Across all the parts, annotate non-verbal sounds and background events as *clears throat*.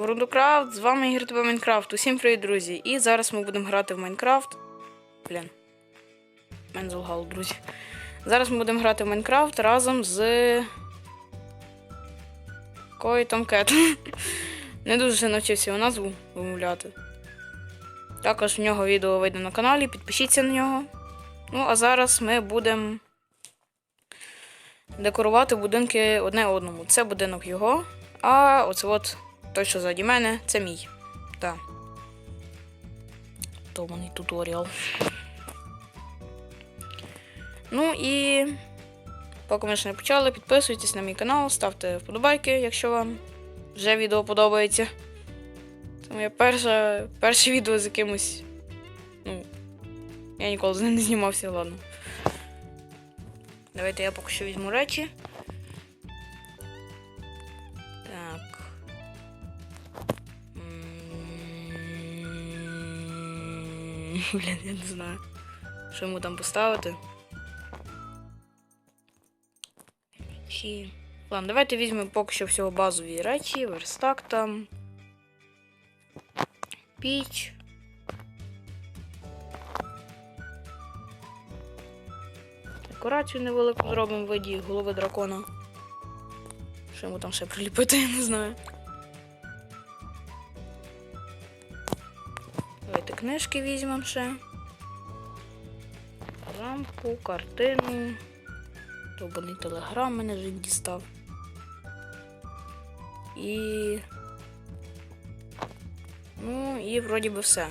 Бурундукрафт, з вами Ігор тебе Майнкрафт. Усім привіт, друзі! І зараз ми будемо грати в Майнкрафт. Блін. Мене залгало, друзі. Зараз ми будемо грати в Майнкрафт разом з. Кой Томкет. *laughs* Не дуже навчився його назву вимовляти. Також в нього відео вийде на каналі, підпишіться на нього. Ну, а зараз ми будемо декорувати будинки одне одному. Це будинок його, а оце от той, що ззаді мене, це мій. Так. Довбаний туторіал. Ну і поки ми ще не почали, підписуйтесь на мій канал, ставте вподобайки, якщо вам вже відео подобається. Це моє перше, перше відео з якимось. Ну, я ніколи з ним не знімався, ладно. Давайте я поки що візьму речі. *laughs* Блін, я не знаю. Що йому там поставити. Чи... Ладно, давайте візьмемо поки що всього базові речі, верстак там. Піч. Декорацію невелику зробимо в виді голови дракона. Що йому там ще приліпити, *laughs* я не знаю. Книжки візьмемо ще. Рамку, картину. Довбаний телеграм мене вже дістав. І. Ну, і вроді би все.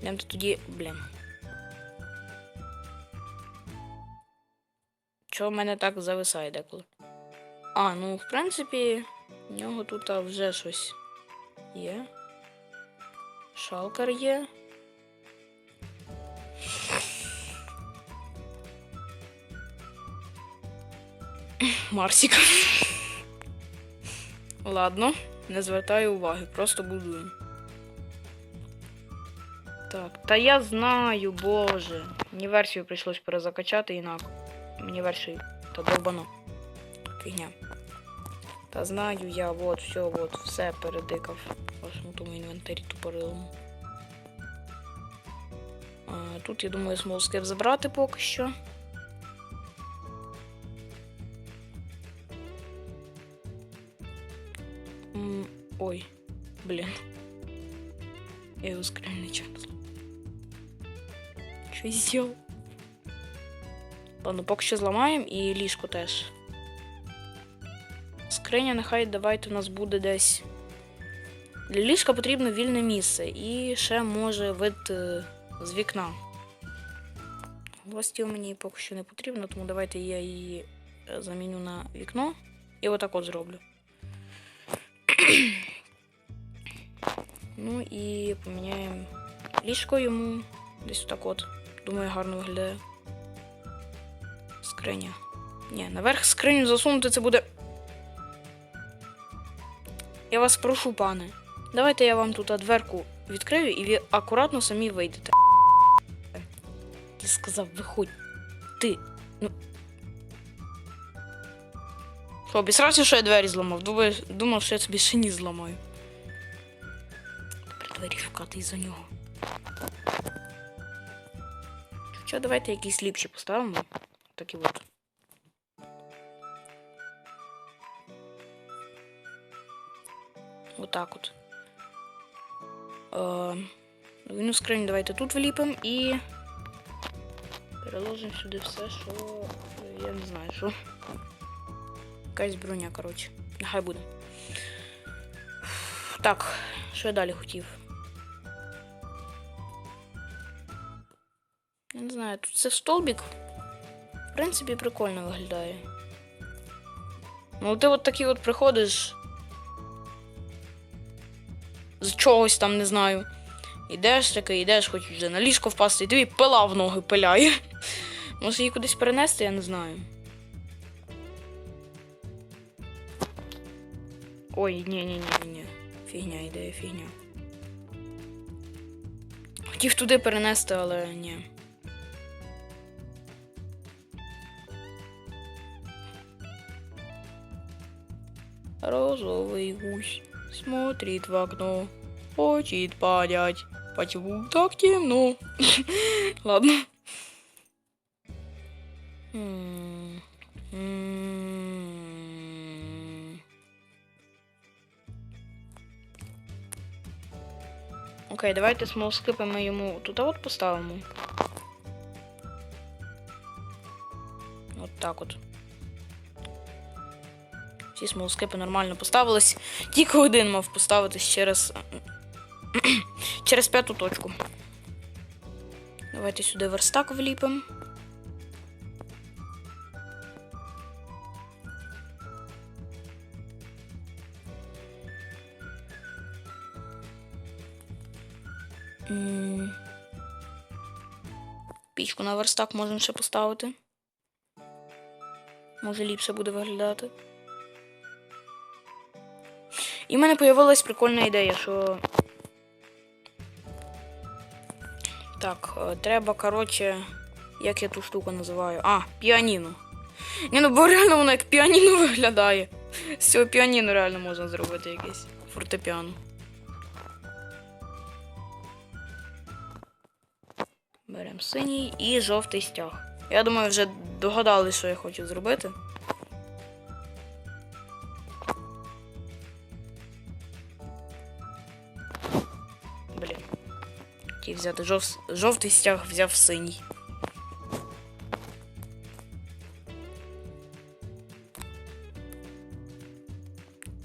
Йдемо тоді, блін. Чого в мене так зависає деколи? А, ну, в принципі, в нього тут вже щось є. Шалкар є. Марсик. Ладно, не звертаю уваги, просто будую. Так, та я знаю, боже. Мені версію прийшлось перезакачати інакше. Мені версію. Та довбано. Фігня. Та знаю я, от, все, от, все передикав в інвентарі тупорилому. А, тут, я думаю, смолскеп забрати поки що. Ой, блін. Я його скрин не чекнула. Що я? Ладно, поки що зламаємо і ліжко теж. Скриня нехай давайте у нас буде десь. Для ліжка потрібно вільне місце і ще може вид е, з вікна. Властів мені поки що не потрібно, тому давайте я її е, заміню на вікно і отак от зроблю. ну і поміняємо ліжко йому десь отак от. Думаю, гарно виглядає. Скриня. Ні, наверх скриню засунути це буде. Я вас прошу, пане. Давайте я вам тут дверку відкрию і ви акуратно самі вийдете. Ти сказав, виходь. Ти. Ну. Що, обісрався, що я двері зламав? Думав, що я собі шині зламаю. Тепер двері шукати із-за нього. Що, давайте якісь ліпші поставимо. Такі от. Отак от. Е, Війну скриню давайте тут вліпимо і переложимо сюди все, що. Я не знаю, що. Якась броня, коротше. Нехай буде. Так, що я далі хотів? Я не знаю, тут це столбик. В принципі, прикольно виглядає. Ну, ти от такий от приходиш. З чогось там, не знаю. Ідеш таки, йдеш, хоч вже на ліжко впасти, і тобі пила в ноги пиляє. *laughs* Може її кудись перенести, я не знаю. Ой, ні, ні, ні, ні. Фігня ідея, фігня. Хотів туди перенести, але ні. Розовий гусь. Смотрит в окно, хочет понять, почему так темно. *laughs* Ладно. Окей, давайте смолскипи ми йому тут от поставимо. От так от. Всі смолскипи нормально поставились. Тільки один мав поставитись через. *clears throat* через п'яту точку. Давайте сюди верстак вліпимо. Пічку на верстак можемо ще поставити. Може ліпше буде виглядати. І в мене появилась прикольна ідея, що. Так, е, треба, коротше, як я ту штуку називаю? А, піаніно. Ні, ну бо реально воно як піаніно *laughs* виглядає. З цього піаніно реально можна зробити якесь фортепіано. Беремо синій і жовтий стяг. Я думаю, вже догадали, що я хочу зробити. Хотів взяти жов... жовтий стяг, взяв синій.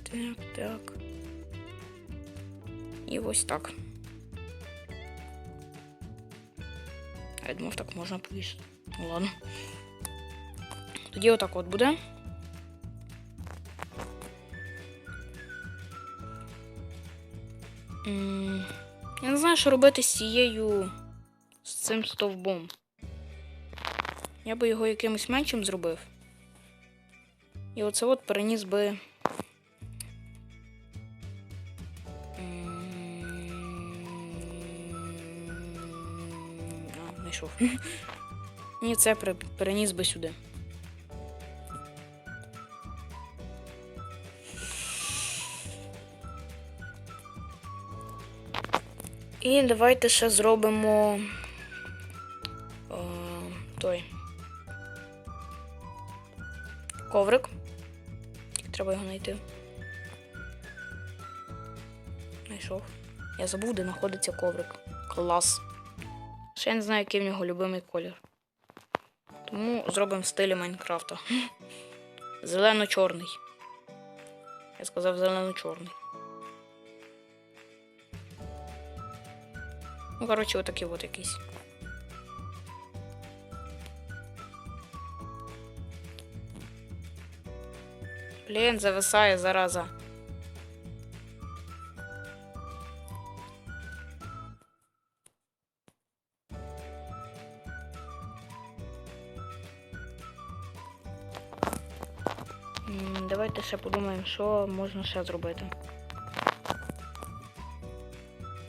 Так, так. І ось так. А я думав, так можна повісити. Ну ладно. Тоді отак от буде. М, Я не знаю, що робити з цією. з цим стовбом. Я би його якимось меншим зробив. І оце от переніс би. А, знайшов. *laughs* Ні, це переніс би сюди. І давайте ще зробимо е, той коврик. Треба його знайти. Знайшов. Я забув, де знаходиться коврик. Клас. Ще я не знаю, який в нього любимий колір. Тому зробимо в стилі Майнкрафта. *laughs* Зелено-чорний. Я сказав зелено-чорний. Ну, коротше, отакий от якийсь. Блін, зависає зараза. Давайте ще подумаємо, що можна ще зробити.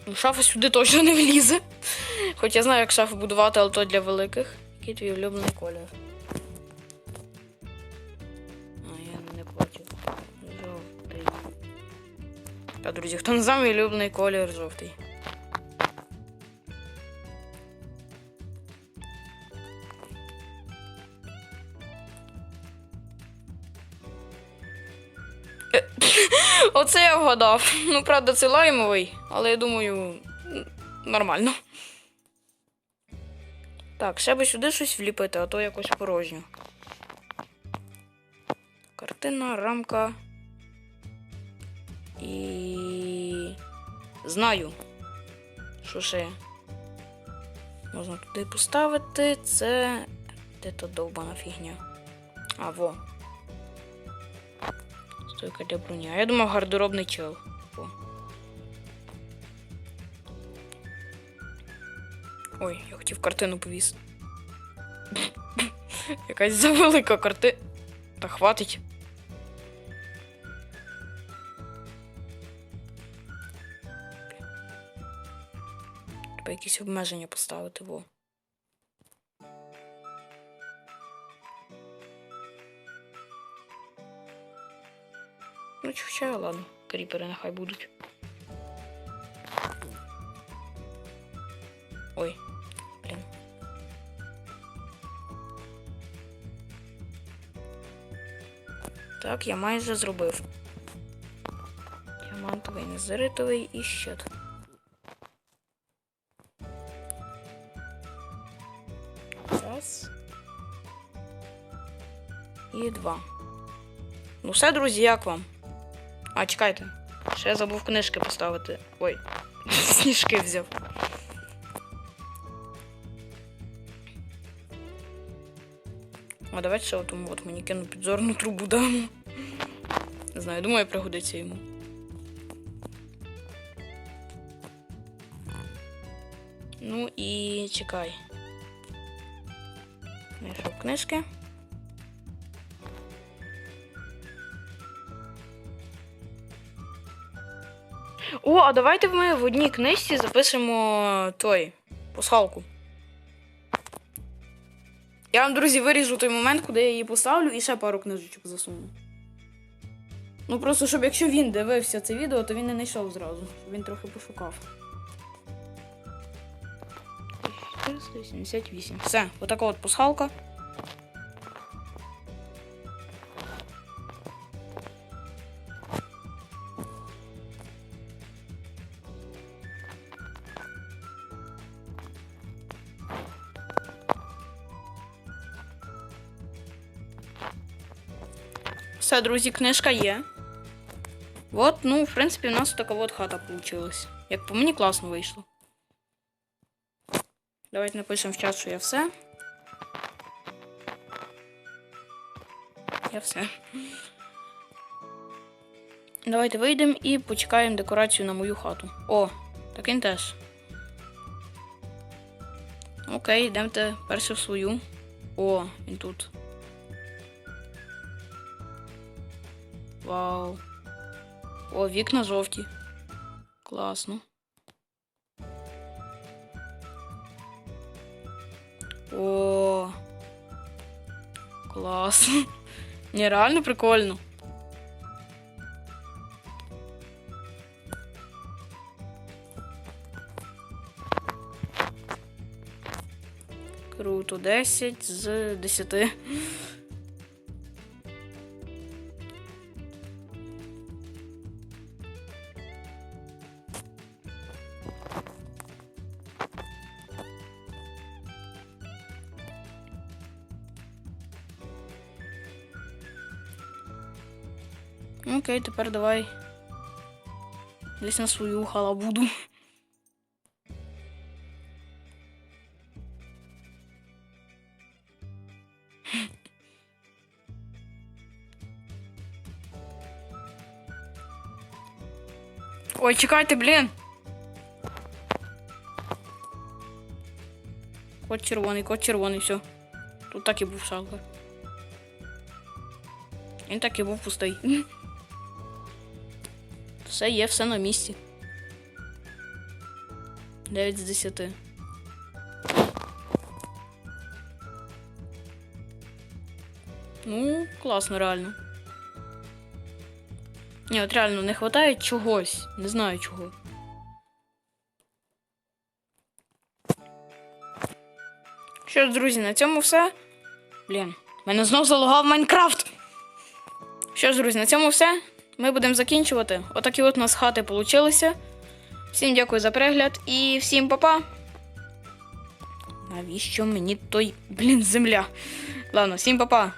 Ну, Шафа сюди точно не влізе. Хоч я знаю, як шафу будувати, але то для великих. Який твій улюблений колір? А, я не хочу. Жовтий. Та, друзі, хто не знає, мій улюблений колір жовтий. *laughs* Оце я вгадав. Ну, правда, це лаймовий, але я думаю, нормально. Так, ще би сюди щось вліпити, а то якось порожньо. Картина, рамка. І. Знаю. Що ще? Можна туди поставити. Це. Де то довбана фігня? А, во. Для броні. А я думав гардеробний чел. О. Ой, я хотів картину повісити. *laughs* Якась завелика карти. Та хватить. Треба якісь обмеження поставити, во. Ну, чуча, ладно. Кріпери нехай будуть. Ой, блін. Так, я майже зробив. Діамантовий, незеритовий і щит. Раз. І два. Ну все, друзі, як вам? А, чекайте. Ще я забув книжки поставити. Ой, *laughs* сніжки взяв. А давайте ще отому от мені кину підзорну трубу дамо. Не знаю, думаю, пригодиться йому. Ну і чекай. Знайшов книжки. О, а давайте ми в одній книжці запишемо той пасхалку. Я вам, друзі, виріжу той момент, куди я її поставлю, і ще пару книжечок засуну. Ну просто, щоб якщо він дивився це відео, то він не знайшов зразу. Щоб він трохи пошукав. 488. Все, отака от пасхалка. Все, друзі, книжка є. От, ну, в принципі, у нас така от хата получилась. Як по мені класно вийшло. Давайте напишемо в чат, що я все. Я все. Давайте вийдемо і почекаємо декорацію на мою хату. О, так теж. Окей, йдемо перше в свою. О, він тут. Вау. О, вікна жовті. Класно. О. Клас. *laughs* Нереально прикольно. Круто, 10 з 10. Окей, тепер давай. Десь на свою халабуду. Ой, чекайте, блін. Кот червоний, кот червоний, все. Тут так і був шалкер. Він так і був пустий. *laughs* Все є, все на місці. 9 з 10. Ну, класно, реально. Ні, от реально не вистачає чогось. Не знаю чого. Що ж, друзі, на цьому все. Блін, мене знов залагав Майнкрафт. Що ж, друзі, на цьому все. Ми будемо закінчувати. Отакі от у нас хати получилися. Всім дякую за перегляд і всім па-па. Навіщо мені той, блін, земля? Ладно, всім па-па.